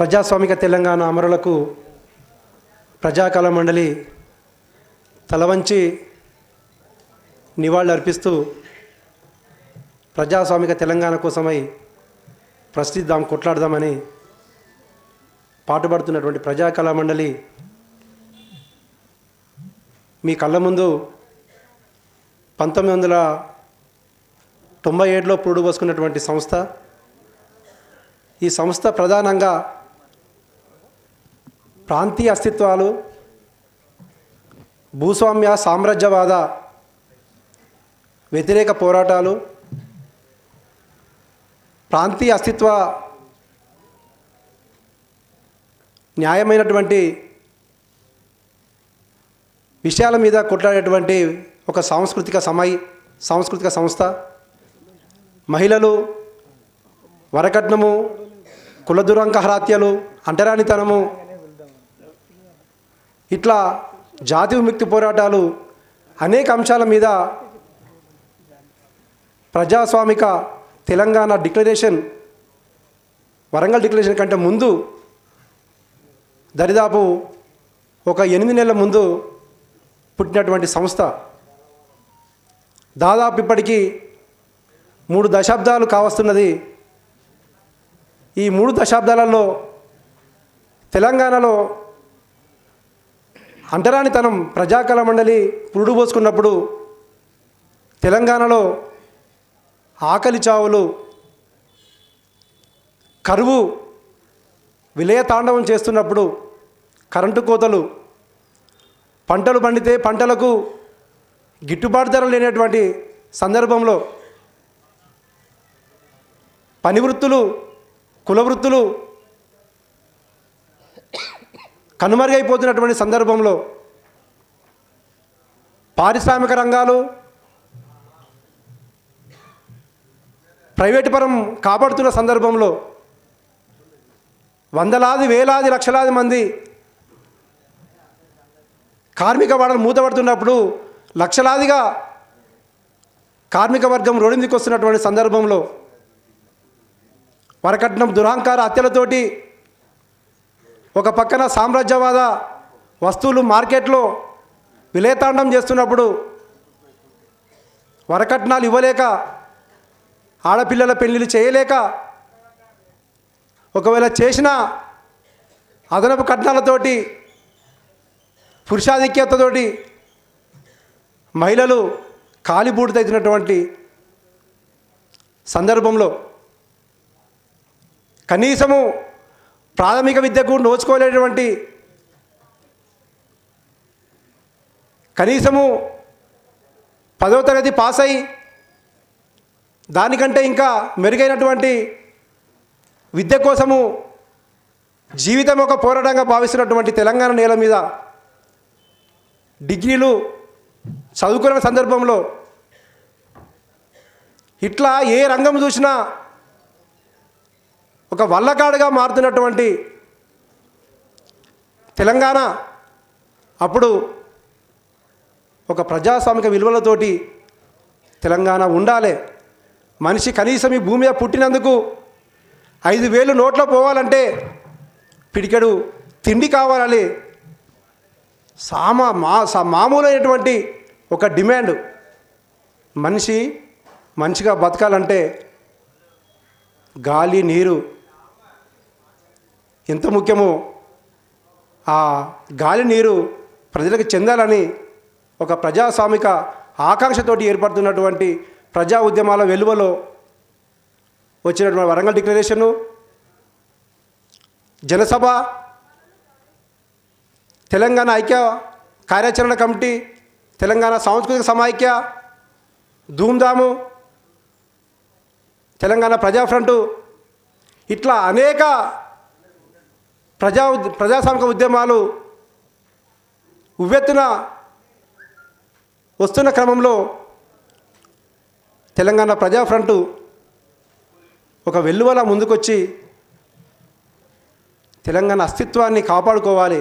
ప్రజాస్వామిక తెలంగాణ అమరులకు ప్రజాకళ మండలి తలవంచి నివాళులు అర్పిస్తూ ప్రజాస్వామిక తెలంగాణ కోసమై ప్రశ్నిద్దాం కొట్లాడదామని పాటుపడుతున్నటువంటి ప్రజాకళా మండలి మీ కళ్ళ ముందు పంతొమ్మిది వందల తొంభై ఏడులో పురుడు పోసుకున్నటువంటి సంస్థ. ఈ సంస్థ ప్రధానంగా ప్రాంతీయ అస్తిత్వాలు భూస్వామ్య సామ్రాజ్యవాద వ్యతిరేక పోరాటాలు ప్రాంతీయ అస్తిత్వ న్యాయమైనటువంటి విషయాల మీద కొట్లాడేటువంటి ఒక సాంస్కృతిక సమయ సాంస్కృతిక సంస్థ. మహిళలు వరకట్నము కులదురంక హత్యలు అంటరానితనము ఇట్లా జాతి విముక్తి పోరాటాలు అనేక అంశాల మీద ప్రజాస్వామిక తెలంగాణ డిక్లరేషన్ వరంగల్ డిక్లరేషన్ కంటే ముందు దరిదాపు ఒక ఎనిమిది నెలల ముందు పుట్టినటువంటి సంస్థ. దాదాపు ఇప్పటికీ మూడు దశాబ్దాలు కావస్తున్నది. ఈ మూడు దశాబ్దాలలో తెలంగాణలో అంటరానితనం ప్రజాకళ మండలి పురుడు పోసుకున్నప్పుడు తెలంగాణలో ఆకలి చావులు కరువు విలయ తాండవం చేస్తున్నప్పుడు కరెంటు కోతలు పంటలు పండితే పంటలకు గిట్టుబాటు ధర లేనటువంటి సందర్భంలో పని వృత్తులు కుల వృత్తులు కనుమరుగైపోతున్నటువంటి సందర్భంలో పారిశ్రామిక రంగాలు ప్రైవేటు పరం కాపాడుతున్న సందర్భంలో వందలాది వేలాది లక్షలాది మంది కార్మిక వాడలు మూతపడుతున్నప్పుడు లక్షలాదిగా కార్మిక వర్గం రోడ్డు వస్తున్నటువంటి సందర్భంలో వరకట్నం దురహంకార హత్యలతోటి ఒక పక్కన సామ్రాజ్యవాద వస్తువులు మార్కెట్లో విలేతాండం చేస్తున్నప్పుడు వరకట్నాలు ఇవ్వలేక ఆడపిల్లల పెళ్ళిళ్ళు చేయలేక ఒకవేళ చేసిన అదనపు కట్నాలతోటి పురుషాధిక్యతతోటి మహిళలు కాలిబూడితైతున్నటువంటి సందర్భంలో కనీసము ప్రాథమిక విద్యకు నోచుకోలేటువంటి కనీసము పదో తరగతి పాస్ అయి దానికంటే ఇంకా మెరుగైనటువంటి విద్య కోసము జీవితం ఒక పోరాటంగా భావిస్తున్నటువంటి తెలంగాణ నేల మీద డిగ్రీలు చదువుకున్న సందర్భంలో ఇట్లా ఏ రంగం చూసినా ఒక వల్లకాడుగా మారుతున్నటువంటి తెలంగాణ అప్పుడు ఒక ప్రజాస్వామిక విలువలతోటి తెలంగాణ ఉండాలి. మనిషి కనీసం ఈ భూమి మీద పుట్టినందుకు ఐదు వేలు నోట్లో పోవాలంటే పిడికెడు తిండి కావాలని సామా మా సా మామూలైనటువంటి ఒక డిమాండ్. మనిషి మంచిగా బతకాలంటే గాలి నీరు ఎంత ముఖ్యమో ఆ గాలి నీరు ప్రజలకు చెందాలని ఒక ప్రజాస్వామిక ఆకాంక్షతోటి ఏర్పడుతున్నటువంటి ప్రజా ఉద్యమాల వెలువలో వచ్చినటువంటి వరంగల్ డిక్లరేషను జనసభ తెలంగాణ ఐక్య కార్యాచరణ కమిటీ తెలంగాణ సాంస్కృతిక సమాఖ్య ధూమ్ధాము తెలంగాణ ప్రజాఫ్రంటు ఇట్లా అనేక ప్రజా ప్రజాస్వామిక ఉద్యమాలు ఉవ్వెత్తున వస్తున్న క్రమంలో తెలంగాణ ప్రజా ఫ్రంట్ ఒక వెల్లువల ముందుకొచ్చి తెలంగాణ అస్తిత్వాన్ని కాపాడుకోవాలి.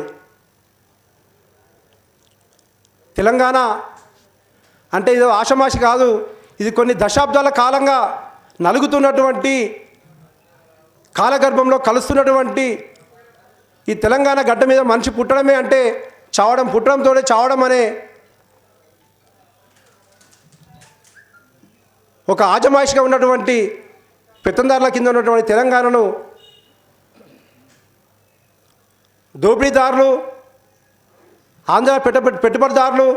తెలంగాణ అంటే ఇది ఆషమాషి కాదు ఇది కొన్ని దశాబ్దాల కాలంగా నలుగుతున్నటువంటి కాలగర్భంలో కలుస్తున్నటువంటి ఈ తెలంగాణ గడ్డ మీద మనిషి పుట్టడమే అంటే చావడం పుట్టడంతోనే చావడం అనే ఒక ఆజమాయిషిగా ఉన్నటువంటి పెత్తందారుల కింద ఉన్నటువంటి తెలంగాణను దోపిడీదారులు ఆంధ్ర పెట్ట పెట్టుబడిదారులు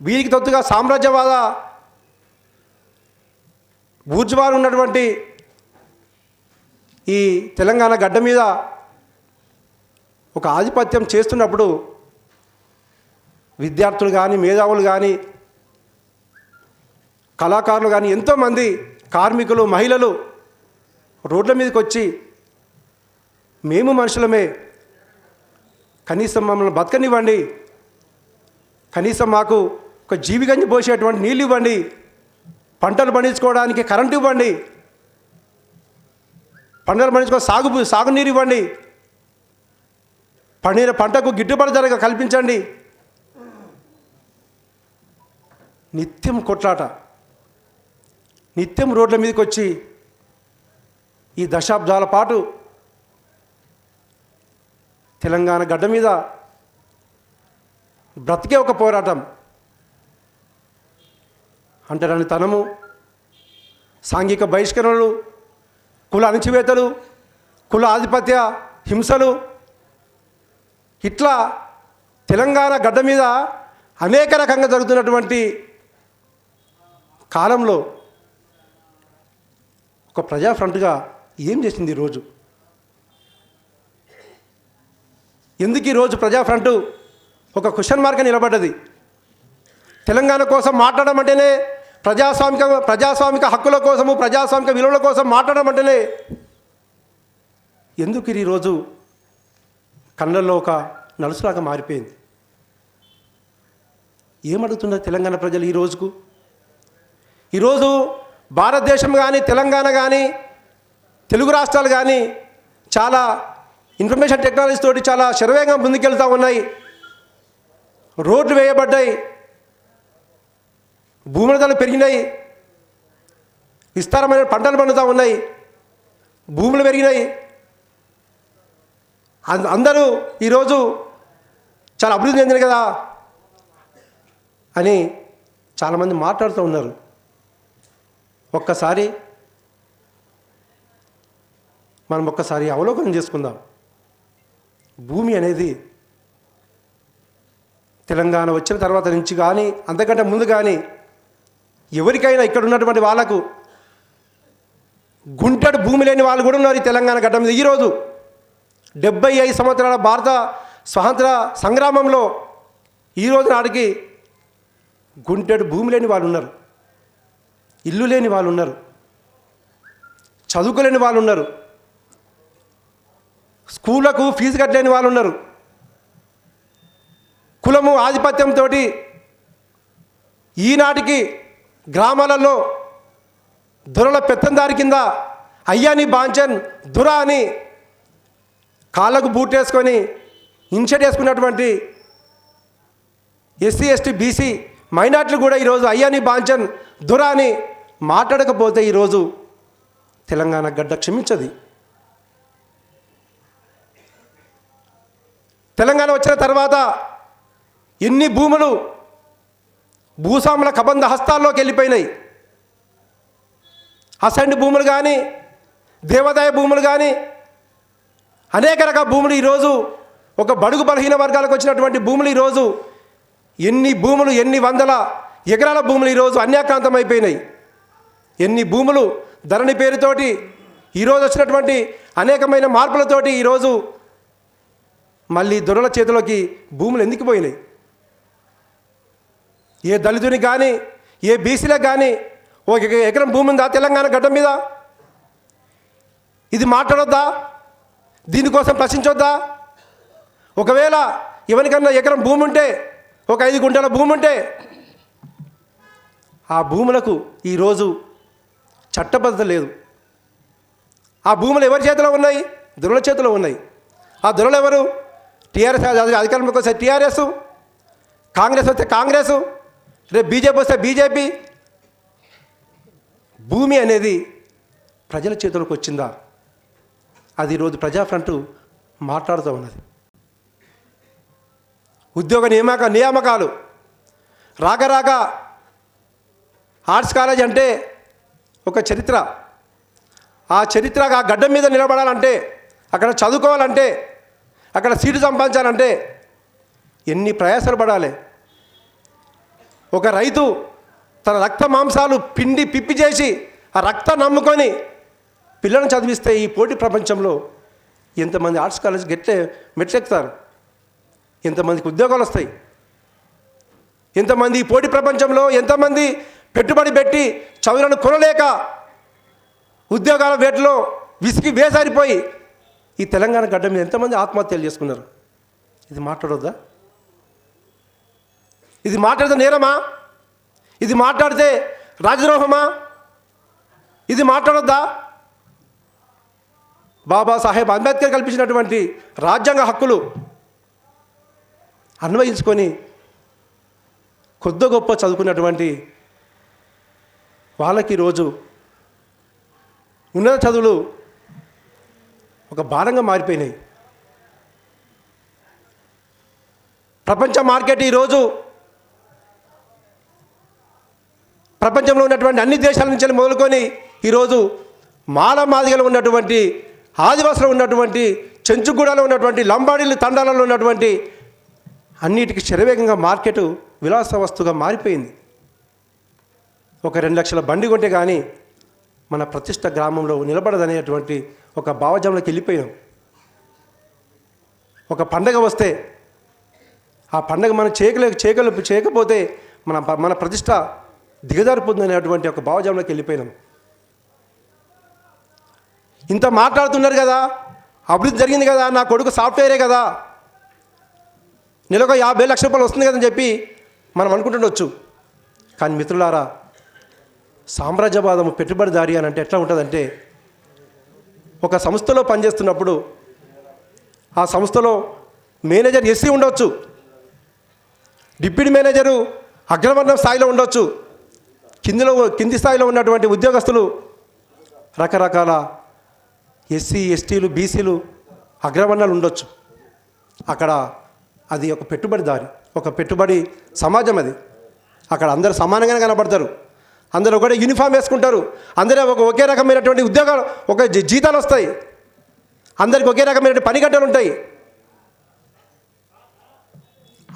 వీరికి తొత్తుగా సామ్రాజ్యవాద బూర్జువారు ఉన్నటువంటి ఈ తెలంగాణ గడ్డ మీద ఒక ఆధిపత్యం చేస్తున్నప్పుడు విద్యార్థులు కానీ మేధావులు కానీ కళాకారులు కానీ ఎంతోమంది కార్మికులు మహిళలు రోడ్ల మీదకి వచ్చి మేము మనుషులమే కనీసం మమ్మల్ని బతకనివ్వండి కనీసం మాకు ఒక జీవిగంజి పోసేటువంటి నీళ్ళు ఇవ్వండి పంటలు పండించుకోవడానికి కరెంటు ఇవ్వండి పంటలు పండించుకొని సాగు సాగునీరు ఇవ్వండి. పండిన పంటకు గిట్టుబాటు ధర కల్పించండి. నిత్యం కొట్లాట. నిత్యం రోడ్ల మీదకి వచ్చి ఈ దశాబ్దాల పాటు తెలంగాణ గడ్డ మీద బ్రతికే ఒక పోరాటం. అంటరాని తనము సాంఘిక బహిష్కరణలు కుల అణచివేతలు కుల ఆధిపత్య హింసలు. ఇట్లా తెలంగాణ గడ్డ మీద అనేక రకంగా జరుగుతున్నటువంటి కాలంలో ఒక ప్రజా ఫ్రంట్గా ఏం చేసింది ఈరోజు ఎందుకు ఈరోజు ప్రజా ఫ్రంట్ ఒక క్వశ్చన్ మార్క్ నిలబడ్డది? తెలంగాణ కోసం మాట్లాడడం అంటేనే ప్రజాస్వామిక ప్రజాస్వామిక హక్కుల కోసము ప్రజాస్వామిక విలువల కోసం మాట్లాడడం అంటేనే ఎందుకు ఇది ఈరోజు కళ్ళల్లో ఒక నలుసులాగా మారిపోయింది? ఏమడుగుతున్నారు తెలంగాణ ప్రజలు ఈ రోజుకు? ఈరోజు భారతదేశం కానీ తెలంగాణ కానీ తెలుగు రాష్ట్రాలు కానీ చాలా ఇన్ఫర్మేషన్ టెక్నాలజీ తోటి చాలా శరవేగంగా ముందుకెళ్తూ ఉన్నాయి. రోడ్లు వేయబడ్డాయి. భూముల ధరలు పెరిగినాయి. విస్తారమైన పంటలు పండుతూ ఉన్నాయి. భూములు పెరిగినాయి. అందరూ ఈరోజు చాలా అభివృద్ధి చెందిన కదా అని చాలామంది మాట్లాడుతూ ఉన్నారు. ఒక్కసారి మనం ఒక్కసారి అవలోకనం చేసుకుందాం. భూమి అనేది తెలంగాణ వచ్చిన తర్వాత నుంచి కానీ అంతకంటే ముందు కానీ ఎవరికైనా ఇక్కడ ఉన్నటువంటి వాళ్ళకు గుంటడు భూమి లేని వాళ్ళు కూడా ఉన్నారు ఈ తెలంగాణ గడ్డ మీద. ఈరోజు డెబ్బై ఐదు సంవత్సరాల భారత స్వాతంత్ర సంగ్రామంలో ఈరోజు నాటికి గుంటెడు భూమి లేని వాళ్ళు ఉన్నారు. ఇల్లు లేని వాళ్ళు ఉన్నారు. చదువుకోలేని వాళ్ళు ఉన్నారు. స్కూళ్ళకు ఫీజు కట్టలేని వాళ్ళు ఉన్నారు. కులము ఆధిపత్యంతో ఈనాటికి గ్రామాలలో దొరల పెత్తందారి కింద అయ్యాని బాంచన్ దురా అని కాళ్ళకు బూటేసుకొని ఇన్షర్ట్ వేసుకున్నటువంటి ఎస్సీ ఎస్టీ బీసీ మైనార్టీలు కూడా ఈరోజు అయ్యాని బాంచన్ దురా అని మాట్లాడకపోతే ఈరోజు తెలంగాణ గడ్డ క్షమించది. తెలంగాణ వచ్చిన తర్వాత ఎన్ని భూములు భూస్వాముల కబంధ హస్తాల్లోకి వెళ్ళిపోయినాయి. అసండి భూములు కానీ దేవాదాయ భూములు కానీ అనేక రకాల భూములు ఈరోజు ఒక బడుగు బలహీన వర్గాలకు వచ్చినటువంటి భూములు ఈరోజు ఎన్ని భూములు ఎన్ని వందల ఎకరాల భూములు ఈరోజు అన్యాక్రాంతం అయిపోయినాయి. ఎన్ని భూములు ధరణి పేరుతోటి ఈరోజు వచ్చినటువంటి అనేకమైన మార్పులతోటి ఈరోజు మళ్ళీ దొరల చేతిలోకి భూములు ఎందుకు పోయినాయి? ఏ దళితుని కానీ ఏ బీసీలకు కానీ ఒక ఎకరం భూమి ఉందా తెలంగాణ గడ్డ మీద? ఇది మాట్లాడొద్దా? దీనికోసం ప్రశ్నించొద్దా? ఒకవేళ ఎవరికన్నా ఎకరం భూమి ఉంటే ఒక ఐదు గుంటల భూమి ఉంటే ఆ భూములకు ఈరోజు చట్టబద్ధత లేదు. ఆ భూములు ఎవరి చేతిలో ఉన్నాయి? దొరల చేతిలో ఉన్నాయి. ఆ దొరలు ఎవరు? టీఆర్ఎస్ అధికారంలోకి వస్తే టీఆర్ఎస్ కాంగ్రెస్ వస్తే కాంగ్రెస్ రేపు బీజేపీ వస్తే బీజేపీ. భూమి అనేది ప్రజల చేతులకు వచ్చిందా? అది ఈరోజు ప్రజాఫ్రంట్ మాట్లాడుతూ ఉన్నది. ఉద్యోగ నియామక నియామకాలు. రాక రాక ఆర్ట్స్ కాలేజ్ అంటే ఒక చరిత్ర. ఆ చరిత్ర ఆ గడ్డ మీద నిలబడాలంటే అక్కడ చదువుకోవాలంటే అక్కడ సీటు సంపాదించాలంటే ఎన్ని ప్రయాసాలు పడాలి? ఒక రైతు తన రక్త మాంసాలు పిండి పిప్పి చేసి ఆ రక్తం నమ్ముకొని పిల్లలను చదివిస్తే ఈ పోటీ ప్రపంచంలో ఎంతమంది ఆర్ట్స్ కాలేజ్ గెట్లే మెట్లెక్కుతారు. ఎంతమందికి ఉద్యోగాలు వస్తాయి. ఎంతమంది ఈ పోటీ ప్రపంచంలో ఎంతమంది పెట్టుబడి పెట్టి చదువులను కొనలేక ఉద్యోగాల వేటలో విసిగి వేసారిపోయి ఈ తెలంగాణ గడ్డ మీద ఎంతమంది ఆత్మహత్యలు చేసుకున్నారు? ఇది మాట్లాడొద్దా? ఇది మాట్లాడితే నేరమా? ఇది మాట్లాడితే రాజద్రోహమా? ఇది మాట్లాడొద్దా? బాబాసాహెబ్ అంబేద్కర్ కల్పించినటువంటి రాజ్యాంగ హక్కులు అన్వయించుకొని కొద్ది గొప్ప చదువుకున్నటువంటి వాళ్ళకి ఈరోజు ఉన్నత చదువులు ఒక భారంగా మారిపోయినాయి. ప్రపంచ మార్కెట్ ఈరోజు ప్రపంచంలో ఉన్నటువంటి అన్ని దేశాల నుంచి మొదలుకొని ఈరోజు మాలమాదిగలో ఉన్నటువంటి ఆదివాసులో ఉన్నటువంటి చెంచుగూడలో ఉన్నటువంటి లంబాడీలు తండాలలో ఉన్నటువంటి అన్నిటికీ శరవేగంగా మార్కెట్ విలాస వస్తువుగా మారిపోయింది. ఒక రెండు లక్షల బండి కొంటే కానీ మన ప్రతిష్ట గ్రామంలో నిలబడదనేటువంటి ఒక భావజంలోకి వెళ్ళిపోయాం. ఒక పండగ వస్తే ఆ పండగ మనం చేయకలే చేయకలు చేయకపోతే మన మన ప్రతిష్ట దిగజారిపోతుంది అనేటువంటి ఒక భావజాలంలోకి వెళ్ళిపోయినాం. ఇంత మాట్లాడుతున్నారు కదా అభివృద్ధి జరిగింది కదా నా కొడుకు సాఫ్ట్వేరే కదా నెలకు యాభై లక్షల రూపాయలు వస్తుంది కదని చెప్పి మనం అనుకుంటుండొచ్చు. కానీ మిత్రులారా సామ్రాజ్యవాదము పెట్టుబడిదారి అని అంటే ఎట్లా ఉంటుందంటే ఒక సంస్థలో పనిచేస్తున్నప్పుడు ఆ సంస్థలో మేనేజర్ ఎస్సీ ఉండొచ్చు డిప్యూటీ మేనేజరు అగ్రవర్ణం స్థాయిలో ఉండొచ్చు కిందిలో కింది స్థాయిలో ఉన్నటువంటి ఉద్యోగస్తులు రకరకాల ఎస్సీ ఎస్టీలు బీసీలు అగ్రవర్ణాలు ఉండొచ్చు. అక్కడ అది ఒక పెట్టుబడిదారి ఒక పెట్టుబడి సమాజం అది. అక్కడ అందరూ సమానంగానే కనబడతారు. అందరూ ఒకటే యూనిఫామ్ వేసుకుంటారు. అందరూ ఒక ఒకే రకమైనటువంటి ఉద్యోగాలు ఒక జీతాలు వస్తాయి. అందరికి ఒకే రకమైనటువంటి పని గంటలు ఉంటాయి.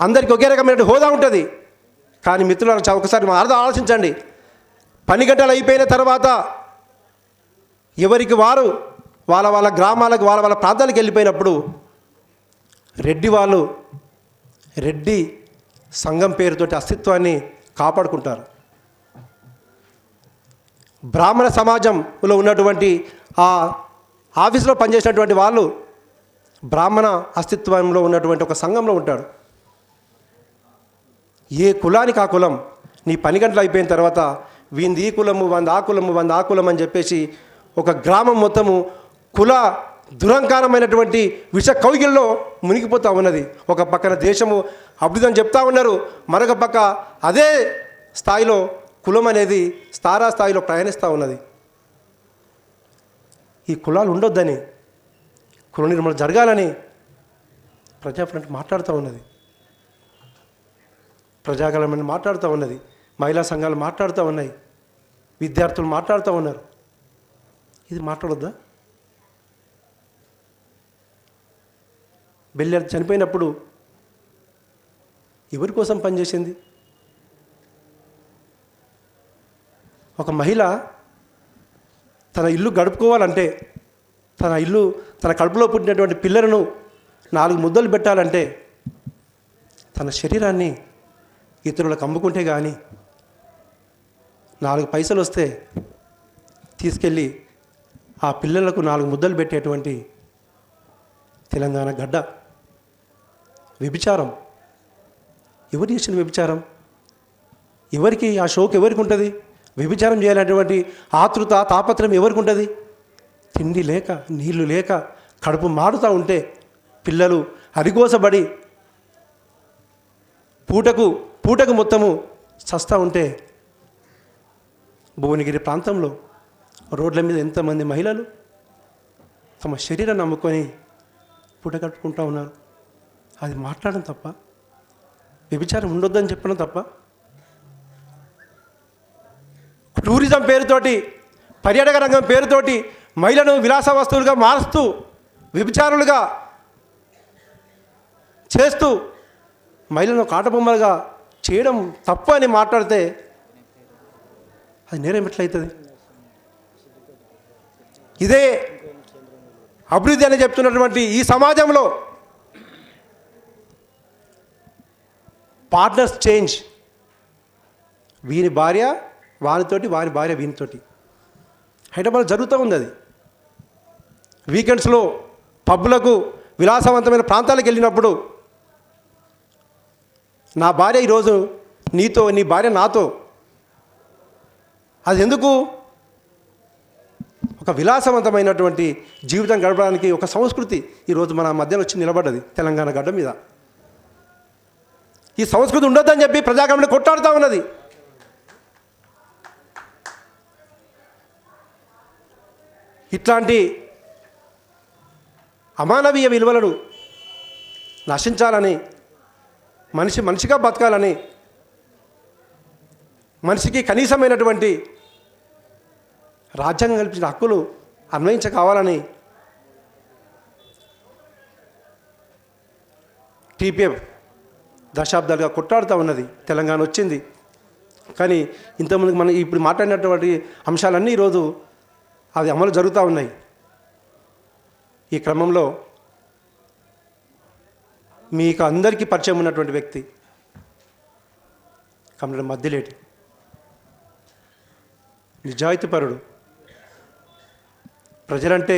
అందరికి ఒకే రకమైనటువంటి హోదా ఉంటుంది. కానీ మిత్రులు చ- ఒకసారి మా అర్థం ఆలోచించండి. పని గంటలు అయిపోయిన తర్వాత ఎవరికి వారు వాళ్ళ వాళ్ళ గ్రామాలకు వాళ్ళ వాళ్ళ ప్రాంతాలకు వెళ్ళిపోయినప్పుడు రెడ్డి వాళ్ళు రెడ్డి సంఘం పేరుతోటి అస్తిత్వాన్ని కాపాడుకుంటారు. బ్రాహ్మణ సమాజంలో ఉన్నటువంటి ఆ ఆఫీసులో పనిచేసినటువంటి వాళ్ళు బ్రాహ్మణ అస్తిత్వంలో ఉన్నటువంటి ఒక సంఘంలో ఉంటాడు ఏ కులానికి ఆ కులం నీ పని గంటలు అయిపోయిన తర్వాత వీంది ఈ కులము వంద ఆ కులము వంద ఆ కులం అని చెప్పేసి ఒక గ్రామం మొత్తము కుల దురహంకారమైనటువంటి విష కౌగిల్లో మునిగిపోతూ ఉన్నది. ఒక పక్కన దేశము అభివృద్ధి అని చెప్తా ఉన్నారు. మరొక పక్క అదే స్థాయిలో కులం అనేది స్థారా స్థాయిలో ప్రయాణిస్తూ ఉన్నది. ఈ కులాలు ఉండొద్దని కుల నిర్మూలన జరగాలని ప్రజాఫ్రంట్ మాట్లాడుతూ ఉన్నది. ప్రజాగళమని మాట్లాడుతూ ఉన్నది. మహిళా సంఘాలు మాట్లాడుతూ ఉన్నాయి. విద్యార్థులు మాట్లాడుతూ ఉన్నారు. ఇది మాట్లాడొద్దా? బెల్లె చనిపోయినప్పుడు ఎవరి కోసం పనిచేసింది? ఒక మహిళ తన ఇల్లు గడుపుకోవాలంటే తన ఇల్లు తన కడుపులో పుట్టినటువంటి పిల్లలను నాలుగు ముద్దలు పెట్టాలంటే తన శరీరాన్ని ఇతరులకు అమ్ముకుంటే కానీ నాలుగు పైసలు వస్తే తీసుకెళ్ళి ఆ పిల్లలకు నాలుగు ముద్దలు పెట్టేటువంటి తెలంగాణ గడ్డ. వ్యభిచారం. ఎవరు చేసిన వ్యభిచారం? ఎవరికి ఆ షోక్ ఎవరికి ఉంటుంది? వ్యభిచారం చేయాలనేటువంటి ఆతృత తాపత్రయం ఎవరికి ఉంటుంది? తిండి లేక నీళ్ళు లేక కడుపు మాడుతూ ఉంటే పిల్లలు అరిగోసబడి పూటకు పూటకు మొత్తము చస్తూ ఉంటే భువనగిరి ప్రాంతంలో రోడ్ల మీద ఎంతమంది మహిళలు తమ శరీరం నమ్ముకొని పూట కట్టుకుంటూ ఉన్నారు? అది మాట్లాడడం తప్ప వ్యభిచారం ఉండొద్దని చెప్పడం తప్ప టూరిజం పేరుతోటి పర్యాటక రంగం పేరుతోటి మహిళను విలాస వస్తువులుగా మారుస్తూ వ్యభిచారులుగా చేస్తూ మహిళను కాటబొమ్మలుగా చేయడం తప్పు అని మాట్లాడితే అది నేరం ఎట్లయితుంది? ఇదే అభివృద్ధి అని చెప్తున్నటువంటి ఈ సమాజంలో పార్ట్నర్స్ చేంజ్ వీని భార్య వానితోటి వారి భార్య వీనితోటి హైదరాబాద్ జరుగుతూ ఉంది అది. వీకెండ్స్లో పబ్బులకు విలాసవంతమైన ప్రాంతాలకు వెళ్ళినప్పుడు నా భార్య ఈరోజు నీతో నీ భార్య నాతో అది ఎందుకు ఒక విలాసవంతమైనటువంటి జీవితం గడపడానికి ఒక సంస్కృతి ఈరోజు మన మధ్యలో వచ్చి నిలబడ్డది తెలంగాణ గడ్డ మీద. ఈ సంస్కృతి ఉండొద్దని చెప్పి ప్రజాగమని కొట్టాడుతూ ఉన్నది. ఇట్లాంటి అమానవీయ విలువలను నశించాలని మనిషి మనిషిగా బతకాలని మనిషికి కనీసమైనటువంటి రాజ్యాంగం కల్పించిన హక్కులు అన్వయించ కావాలని టీపీఎఫ్ దశాబ్దాలుగా కొట్లాడుతూ ఉన్నది. తెలంగాణ వచ్చింది. కానీ ఇంతకుముందు మనం ఇప్పుడు మాట్లాడినటువంటి అంశాలన్నీ ఈరోజు అది అమలు జరుగుతూ ఉన్నాయి. ఈ క్రమంలో మీకు అందరికీ పరిచయం ఉన్నటువంటి వ్యక్తి కమల మధ్యలేటి నిజాయితీపరుడు. ప్రజలంటే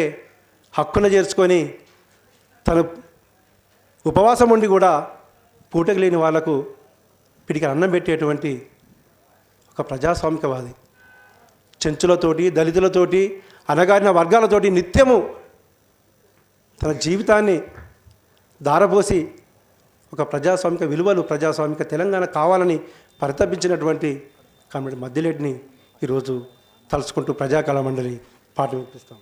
హక్కున చేర్చుకొని తను ఉపవాసం ఉండి కూడా పూటకు లేని వాళ్ళకు పిడికి అన్నం పెట్టేటువంటి ఒక ప్రజాస్వామికవాది. చెంచులతోటి దళితులతోటి అనగారిన వర్గాలతోటి నిత్యము తన జీవితాన్ని దారపోసి ఒక ప్రజాస్వామిక విలువలు ప్రజాస్వామిక తెలంగాణ కావాలని పరితపించినటువంటి కమిటీ మధ్యలేటిని ఈరోజు తలుచుకుంటూ ప్రజాకళా మండలి పాట వినిపిస్తాం.